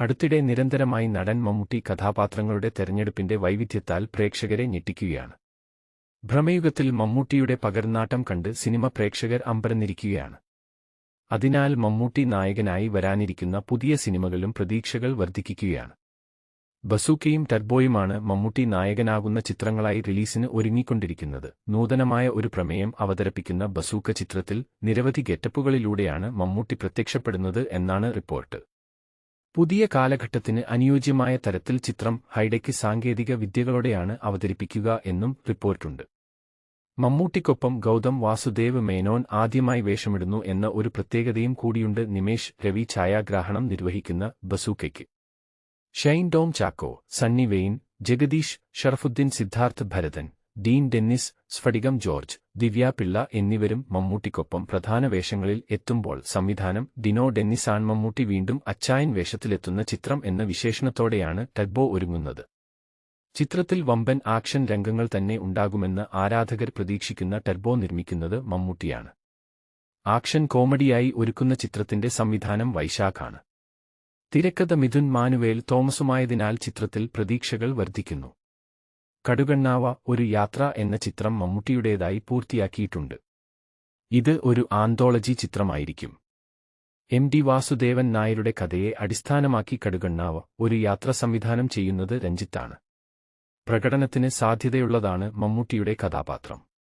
അടുത്തിടെ നിരന്തരമായി നടൻ മമ്മൂട്ടി കഥാപാത്രങ്ങളുടെ തെരഞ്ഞെടുപ്പിന്റെ വൈവിധ്യത്താൽ പ്രേക്ഷകരെ ഞെട്ടിക്കുകയാണ്. ഭ്രമയുഗത്തിൽ മമ്മൂട്ടിയുടെ പകർന്നാട്ടം കണ്ട് സിനിമ പ്രേക്ഷകർ അമ്പരന്നിരിക്കുകയാണ്. അതിനാൽ മമ്മൂട്ടി നായകനായി വരാനിരിക്കുന്ന പുതിയ സിനിമകളിലും പ്രതീക്ഷകൾ വർദ്ധിക്കുകയാണ്. ബസൂക്കയും ടർബോയുമാണ് മമ്മൂട്ടി നായകനാകുന്ന ചിത്രങ്ങളായി റിലീസിന് ഒരുങ്ങിക്കൊണ്ടിരിക്കുന്നത്. നൂതനമായ ഒരു പ്രമേയം അവതരിപ്പിക്കുന്ന ബസൂക്ക ചിത്രത്തിൽ നിരവധി ഗെറ്റപ്പുകളിലൂടെയാണ് മമ്മൂട്ടി പ്രത്യക്ഷപ്പെടുന്നത് എന്നാണ് റിപ്പോർട്ട്. പുതിയ കാലഘട്ടത്തിന് അനുയോജ്യമായ തരത്തിൽ ചിത്രം ഹൈഡയ്ക്ക് സാങ്കേതിക വിദ്യകളോടെയാണ് അവതരിപ്പിക്കുക എന്നും റിപ്പോർട്ടുണ്ട്. മമ്മൂട്ടിക്കൊപ്പം ഗൗതം വാസുദേവ് മേനോൻ ആദ്യമായി വേഷമിടുന്നു എന്ന ഒരു പ്രത്യേകതയും കൂടിയുണ്ട് നിമേഷ് രവി ഛായാഗ്രാഹണം നിർവഹിക്കുന്ന ബസൂക്കയ്ക്ക്. ഷൈൻ ഡോം ചാക്കോ സണ്ണി വെയിൻ ജഗദീഷ് ഷറഫുദ്ദീൻ സിദ്ധാർത്ഥ് ഭരതൻ ഡീൻ ഡെന്നിസ് സ്ഫടികം ജോർജ് ദിവ്യ പിള്ള എന്നിവരും മമ്മൂട്ടിക്കൊപ്പം പ്രധാന വേഷങ്ങളിൽ എത്തുമ്പോൾ സംവിധാനം ഡിനോ ഡെന്നിസാൻ മമ്മൂട്ടി വീണ്ടും അച്ചായൻ വേഷത്തിലെത്തുന്ന ചിത്രം എന്ന വിശേഷണത്തോടെയാണ് ടർബോ ഒരുങ്ങുന്നത്. ചിത്രത്തിൽ വമ്പൻ ആക്ഷൻ രംഗങ്ങൾ തന്നെ ഉണ്ടാകുമെന്ന് ആരാധകർ പ്രതീക്ഷിക്കുന്ന ടർബോ നിർമ്മിക്കുന്നത് മമ്മൂട്ടിയാണ്. ആക്ഷൻ കോമഡിയായി ഒരുക്കുന്ന ചിത്രത്തിന്റെ സംവിധാനം വൈശാഖാണ്. തിരക്കഥ മിഥുൻ മാനുവേൽ തോമസുമായതിനാൽ ചിത്രത്തിൽ പ്രതീക്ഷകൾ വർദ്ധിക്കുന്നു. കടുകണ്ണാവ ഒരു യാത്ര എന്ന ചിത്രം മമ്മൂട്ടിയുടേതായി പൂർത്തിയാക്കിയിട്ടുണ്ട്. ഇത് ഒരു ആന്തോളജി ചിത്രമായിരിക്കും. എം ഡി വാസുദേവൻ നായരുടെ കഥയെ അടിസ്ഥാനമാക്കി കടുകണ്ണാവ ഒരു യാത്ര സംവിധാനം ചെയ്യുന്നത് രഞ്ജിത്താണ്. പ്രകടനത്തിന് സാധ്യതയുള്ളതാണ് മമ്മൂട്ടിയുടെ കഥാപാത്രം.